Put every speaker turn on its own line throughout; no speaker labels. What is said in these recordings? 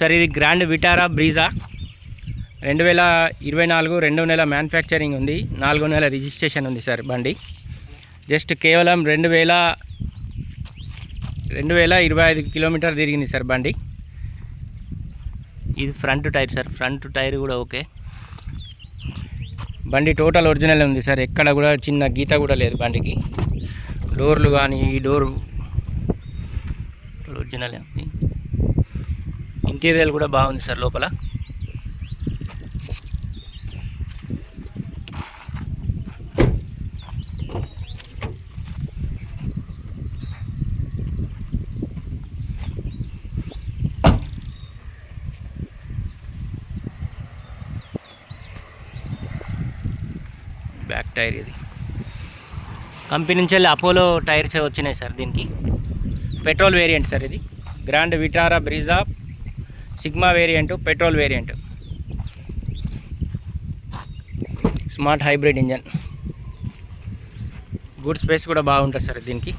Sir ఇది Grand Vitara Brezza రెండు వేల ఇరవై నాలుగు రెండో నెల మ్యానుఫ్యాక్చరింగ్ ఉంది. నాలుగో నెల రిజిస్ట్రేషన్ ఉంది సార్ బండి. జస్ట్ కేవలం రెండు వేల రెండు వేల ఇరవై ఐదు కిలోమీటర్ తిరిగింది సార్ బండి. ఇది front tyre sir front tyre కూడా ఓకే. బండి టోటల్ ఒరిజినల్ ఉంది సార్. ఎక్కడ కూడా చిన్న గీత కూడా లేదు బండికి. డోర్లు కానీ ఈ డోర్ ఒరిజినల్ ఉంది. ఇంటీరియర్ కూడా బాగుంది సార్ లోపల. బ్యాక్ టైర్ ఇది. కంపెనీ నుంచి వెళ్ళి అపోలో టైర్స్ వచ్చినాయి సార్ దీనికి. పెట్రోల్ వేరియంట్ సార్ ఇది. Grand Vitara Brezza Sigma variant petrol variant. Smart hybrid engine. Good space కూడా బాగుంటుంది సార్ దీనికి.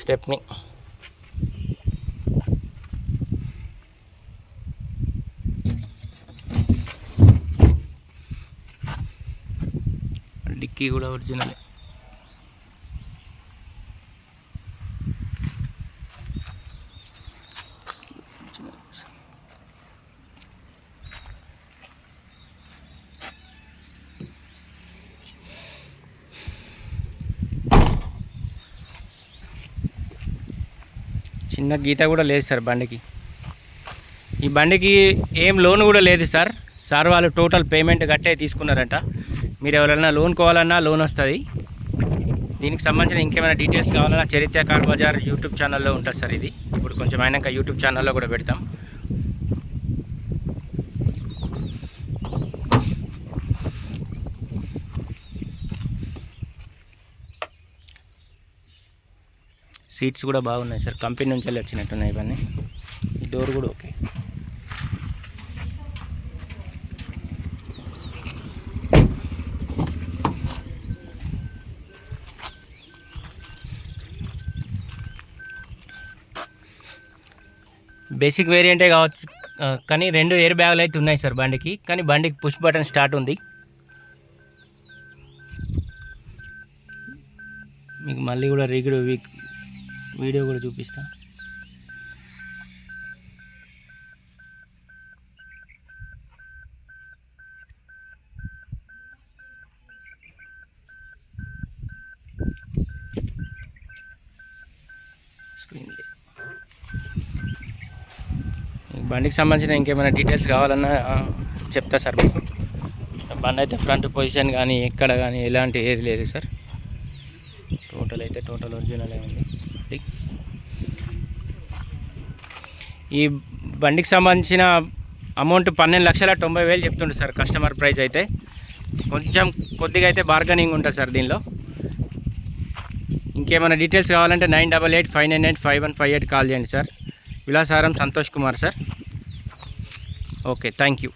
స్టెప్ని. డిక్కీ కూడా ఒరిజినల్. చిన్న గీత కూడా లేదు సార్ బండికి. ఈ బండికి ఏం లోన్ కూడా లేదు సార్. సార్ వాళ్ళు టోటల్ పేమెంట్ కట్టే తీసుకున్నారంట. మీరు ఎవరైనా లోన్ కావాలన్నా లోన్ వస్తుంది. దీనికి సంబంధించిన ఇంకేమైనా డీటెయిల్స్ కావాలన్నా చరిత్ర కార్ బజార్ యూట్యూబ్ ఛానల్లో ఉంటుంది సార్ ఇది. ఇప్పుడు కొంచెం అయినాక యూట్యూబ్ ఛానల్లో కూడా పెడతాం. సీట్స్ కూడా బాగున్నాయి సార్. కంపెనీ నుంచి వెళ్ళి వచ్చినట్టున్నాయి ఇవన్నీ. ఈ డోర్ కూడా ఓకే. బేసిక్ వేరియంటే కావచ్చు కానీ రెండు ఎయిర్ బ్యాగులు అయితే ఉన్నాయి సార్ బండికి. కానీ బండికి పుష్ బటన్ స్టార్ట్ ఉంది. మీకు మళ్ళీ కూడా రీగుడు వీక్ వీడియో కూడా చూపిస్తా. బండికి సంబంధించిన ఇంకేమైనా డీటెయిల్స్ కావాలన్నా చెప్తా సార్ మీకు. బండి అయితే ఫ్రంట్ పొజిషన్ కానీ ఎక్కడ కానీ ఎలాంటి ఏది లేదు సార్. టోటల్ అయితే టోటల్ ఒరిజినల్ ఉంది. ఈ బండికి సంబంధించిన అమౌంట్ పన్నెండు లక్షల తొంభై వేలు చెప్తుండే సార్ కస్టమర్ ప్రైస్ అయితే. కొంచెం కొద్దిగా అయితే బార్గెనింగ్ ఉంటుంది సార్ దీనిలో. ఇంకేమైనా డీటెయిల్స్ కావాలంటే nine double eight five nine eight five one five eight call చేయండి sir. Vilasaram Santosh Kumar sir. Okay thank you.